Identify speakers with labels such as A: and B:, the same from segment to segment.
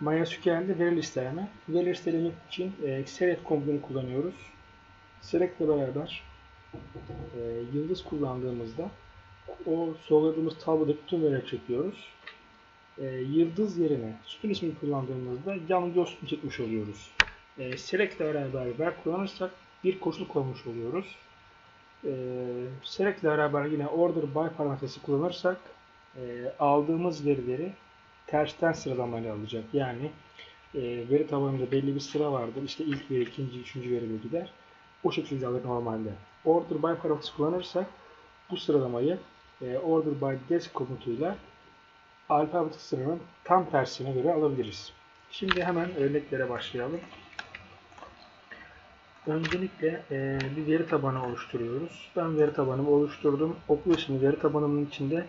A: MySQL'de veri listeleme. Veri listelemek için e, select komutunu kullanıyoruz. Select ile beraber e, yıldız kullandığımızda o solladığımız tablodaki tüm verileri çekiyoruz. E, yıldız yerine sütun ismini kullandığımızda yalnızca o sütunu çekmiş oluyoruz. E, select ile beraber ver kullanırsak bir koşul koymuş oluyoruz. E, select ile beraber yine order by parametresi kullanırsak e, aldığımız verileri tersten sıralamayla alacak. Yani e, veri tabanında belli bir sıra vardır. İşte ilk veri, ikinci, üçüncü veri gider. O şekilde alır normalde. Order by parametresi kullanırsak bu sıralamayı e, order by desk komutuyla alfabetik sıranın tam tersine göre alabiliriz. Şimdi hemen örneklere başlayalım. Öncelikle e, bir veri tabanı oluşturuyoruz. Ben veri tabanımı oluşturdum. İsimli veri tabanımın içinde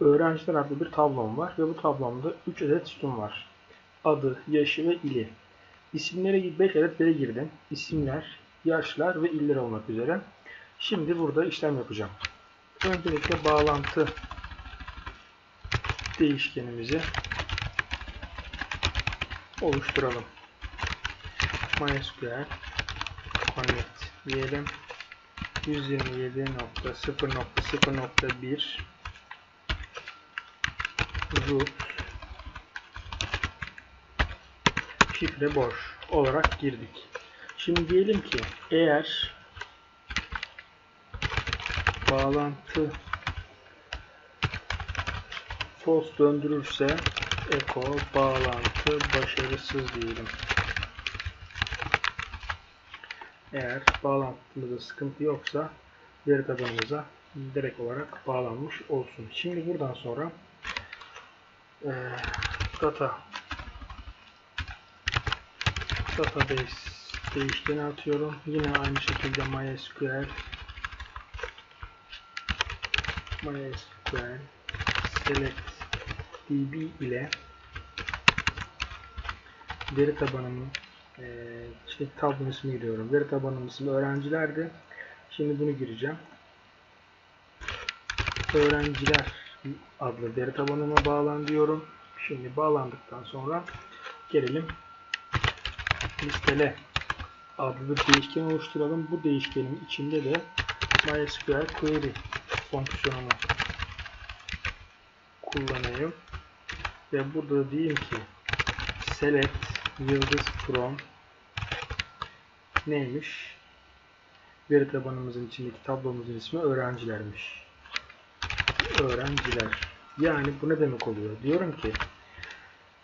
A: öğrenciler adlı bir tablom var ve bu tablomda 3 adet sütun var. Adı, yaşı ve ili. İsimlere 5 adet veri girdim. İsimler, yaşlar ve iller olmak üzere. Şimdi burada işlem yapacağım. Öncelikle bağlantı değişkenimizi oluşturalım. MySQL connect diyelim. 127.0.0.1 root şifre boş olarak girdik. Şimdi diyelim ki eğer bağlantı false döndürürse echo bağlantı başarısız diyelim. Eğer bağlantımızda sıkıntı yoksa veri tabanımıza direkt olarak bağlanmış olsun. Şimdi buradan sonra data database değişkeni atıyorum. Yine aynı şekilde MySQL MySQL select db ile veri tabanımın e, işte tablonun ismi giriyorum. Veri tabanımın ismi öğrencilerdi. Şimdi bunu gireceğim. Öğrenciler adlı veri tabanıma bağlan diyorum. Şimdi bağlandıktan sonra gelelim listele adlı bir değişken oluşturalım. Bu değişkenin içinde de MySQL query fonksiyonunu kullanayım. Ve burada diyeyim ki select yıldız from neymiş? Veri tabanımızın içindeki tablomuzun ismi öğrencilermiş. Öğrenciler. Yani bu ne demek oluyor? Diyorum ki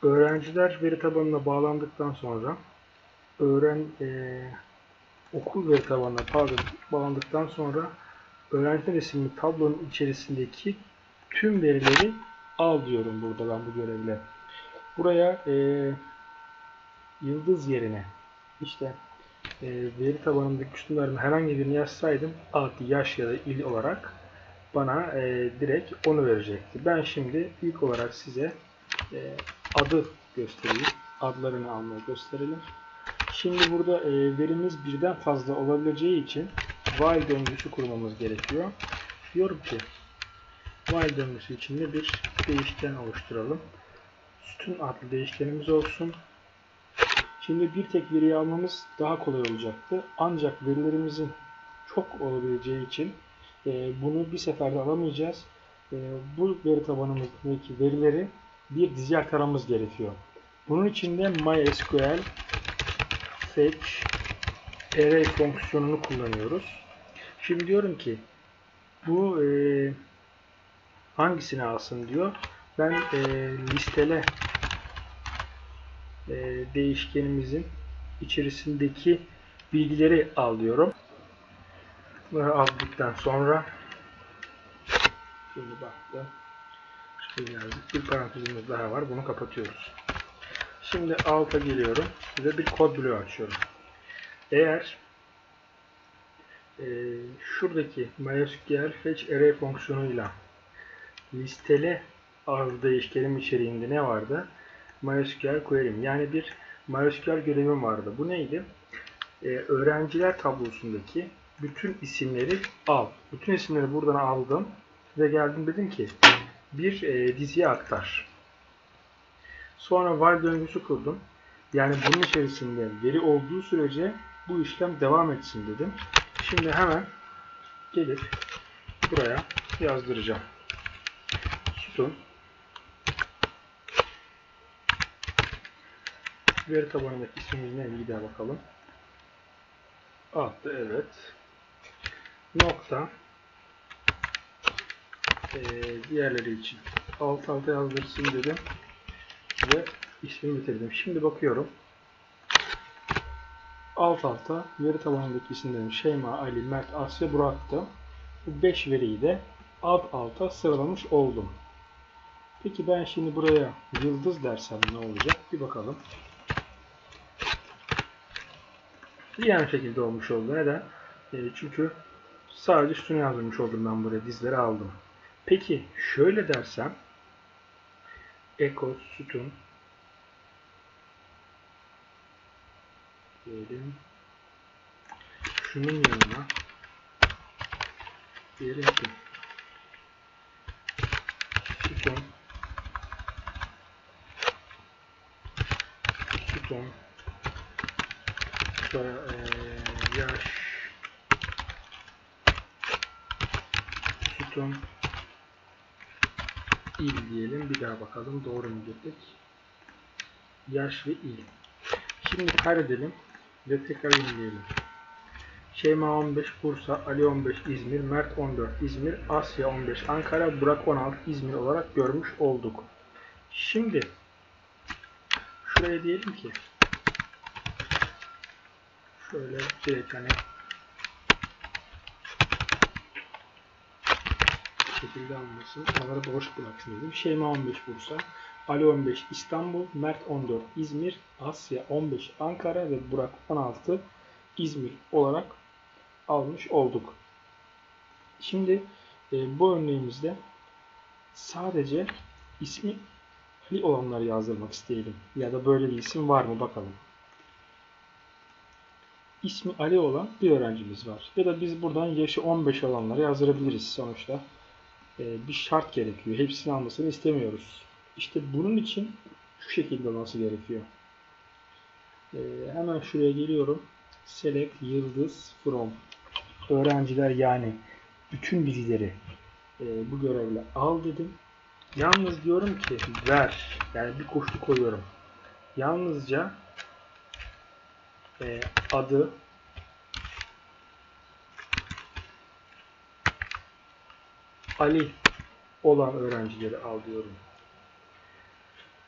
A: öğrenciler veri tabanına bağlandıktan sonra öğren e, okul veri tabanına pardon, bağlandıktan sonra öğrenciler isimli tablonun içerisindeki tüm verileri al diyorum burada ben bu görevle. Buraya e, yıldız yerine işte e, veri tabanındaki sütunların herhangi birini yazsaydım ad, yaş ya da il olarak bana e, direkt onu verecekti. Ben şimdi ilk olarak size e, adı göstereyim. Adlarını almayı gösterelim. Şimdi burada e, verimiz birden fazla olabileceği için while döngüsü kurmamız gerekiyor. Diyorum ki while döngüsü içinde bir değişken oluşturalım. Sütun adlı değişkenimiz olsun. Şimdi bir tek veriyi almamız daha kolay olacaktı. Ancak verilerimizin çok olabileceği için e, bunu bir seferde alamayacağız. E, bu veri tabanımızdaki verileri bir dizi aktaramız gerekiyor. Bunun için de MySQL fetch array fonksiyonunu kullanıyoruz. Şimdi diyorum ki bu e, hangisini alsın diyor. Ben e, listele e, değişkenimizin içerisindeki bilgileri al diyorum. Bunları aldıktan sonra şimdi baktım. Şöyle yazdık. Bir parantezimiz daha var. Bunu kapatıyoruz. Şimdi alta geliyorum ve bir kod bloğu açıyorum. Eğer e, şuradaki MySQL fetch array fonksiyonuyla listele az değişkenim içeriğinde ne vardı? MySQL query'm. Yani bir MySQL görevim vardı. Bu neydi? Ee, öğrenciler tablosundaki bütün isimleri al. Bütün isimleri buradan aldım ve geldim dedim ki bir e, diziye aktar. Sonra while döngüsü kurdum. Yani bunun içerisinde veri olduğu sürece bu işlem devam etsin dedim. Şimdi hemen gelip buraya yazdıracağım. Sütun veri tabanındaki ismimiz neydi bir daha bakalım. Attı evet. Nokta ee, diğerleri için alt alta yazdırsın dedim ve ismini bitirdim. Şimdi bakıyorum. Alt alta veri tabanındaki isimlerim Şeyma, Ali, Mert, Asya, Burak'tı. Bu 5 veriyi de alt alta sıralamış oldum. Peki ben şimdi buraya yıldız dersem ne olacak? Bir bakalım. Yine aynı şekilde olmuş oldu. Neden? E, çünkü sadece üstüne yazdırmış oldum ben buraya. Dizleri aldım. Peki şöyle dersem Eko sütun diyelim şunun yanına diyelim ki sütun sütun sonra eee, yaş sütun il diyelim. Bir daha bakalım. Doğru mu girdik? Yaş ve il. Şimdi kaydedelim ve tekrar yenileyelim. Şeyma 15 Bursa, Ali 15 İzmir, Mert 14 İzmir, Asya 15 Ankara, Burak 16 İzmir olarak görmüş olduk. Şimdi şuraya diyelim ki şöyle direkt hani şekilde almasın. Araları boş bıraksın dedim. Şeyma 15 Bursa, Ali 15 İstanbul, Mert 14 İzmir, Asya 15 Ankara ve Burak 16 İzmir olarak almış olduk. Şimdi e, bu örneğimizde sadece ismi Ali olanları yazdırmak isteyelim. Ya da böyle bir isim var mı bakalım. İsmi Ali olan bir öğrencimiz var. Ya da biz buradan yaşı 15 olanları yazdırabiliriz sonuçta. E, bir şart gerekiyor. Hepsini almasını istemiyoruz. İşte bunun için şu şekilde olması gerekiyor. E, hemen şuraya geliyorum. Select yıldız from öğrenciler yani bütün bilgileri e, bu görevle al dedim. Yalnız diyorum ki ver. Yani bir koşu koyuyorum. Yalnızca adı Ali olan öğrencileri al diyorum.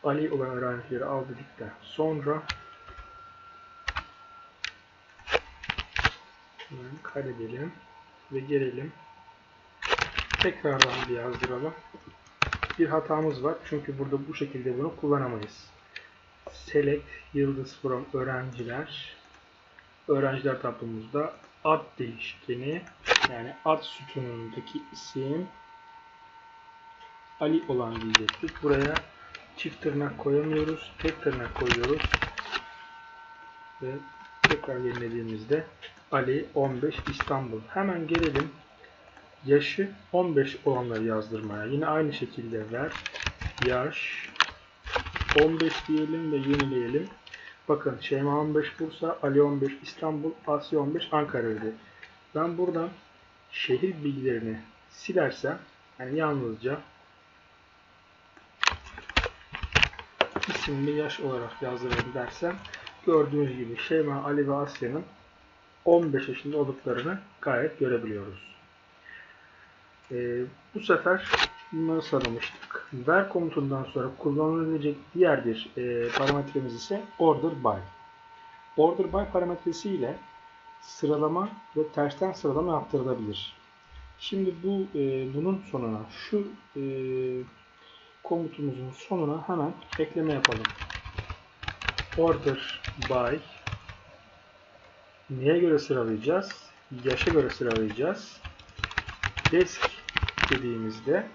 A: Ali olan öğrencileri al dedikten sonra hemen kaydedelim ve gelelim. Tekrardan bir yazdıralım. Bir hatamız var. Çünkü burada bu şekilde bunu kullanamayız. Select yıldız from öğrenciler. Öğrenciler tablomuzda ad değişkeni yani ad sütunundaki isim Ali olan diyecektik. Buraya çift tırnak koyamıyoruz. Tek tırnak koyuyoruz. Ve tekrar yenilediğimizde Ali 15 İstanbul. Hemen gelelim. Yaşı 15 olanları yazdırmaya. Yine aynı şekilde ver. Yaş 15 diyelim ve yenileyelim. Bakın Şeyma 15 Bursa, Ali 15 İstanbul, Asya 15 Ankara dedi. Ben buradan şehir bilgilerini silersem yani yalnızca isimli yaş olarak yazdıralım dersem gördüğünüz gibi Şeyma, Ali ve Asya'nın 15 yaşında olduklarını gayet görebiliyoruz. Ee, bu sefer bunları sağlamıştık. Ver komutundan sonra kullanılabilecek diğer bir e, parametremiz ise order by. Order by parametresi ile sıralama ve tersten sıralama yaptırılabilir. Şimdi bu e, bunun sonuna şu e, komutumuzun sonuna hemen ekleme yapalım. Order by neye göre sıralayacağız? Yaşa göre sıralayacağız. Desk dediğimizde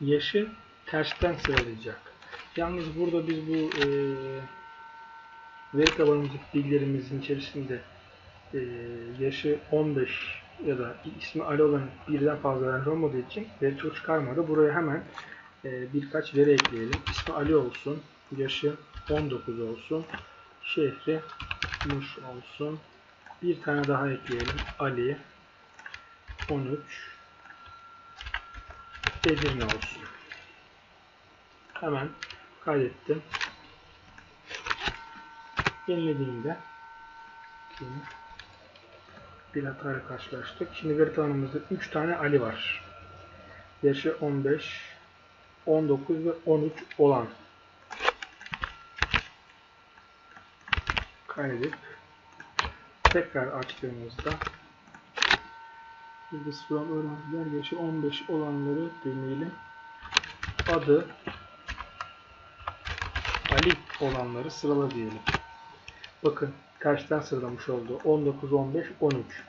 A: yaşı tersten sıralayacak. Yalnız burada biz bu e, veri tabanımızdaki bilgilerimizin içerisinde e, yaşı 15 ya da ismi Ali olan birden fazla öğrenci olmadığı için veri çok çıkarmadı. Buraya hemen e, birkaç veri ekleyelim. İsmi Ali olsun. Yaşı 19 olsun. Şehri Muş olsun. Bir tane daha ekleyelim. Ali 13 Edirne olsun. Hemen kaydettim. Yenilediğimde şimdi bir hatayla karşılaştık. Şimdi veri tabanımızda 3 tane Ali var. Yaşı 15, 19 ve 13 olan. Kaydedip tekrar açtığımızda Burada sıralı öğrenciler yaşı 15 olanları deneyelim. Adı Ali olanları sırala diyelim. Bakın tersten sıralamış oldu. 19, 15, 13.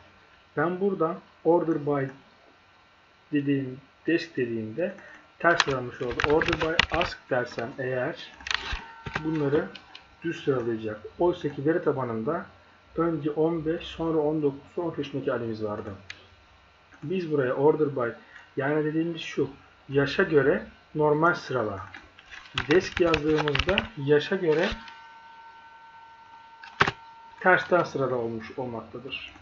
A: Ben buradan order by dediğim desk dediğimde ters sıralamış oldu. Order by ask dersem eğer bunları düz sıralayacak. Oysa ki veri tabanında önce 15 sonra 19 sonra 13 yaşındaki Ali'miz vardı. Biz buraya order by yani dediğimiz şu yaşa göre normal sırala. Desk yazdığımızda yaşa göre tersten sırada olmuş olmaktadır.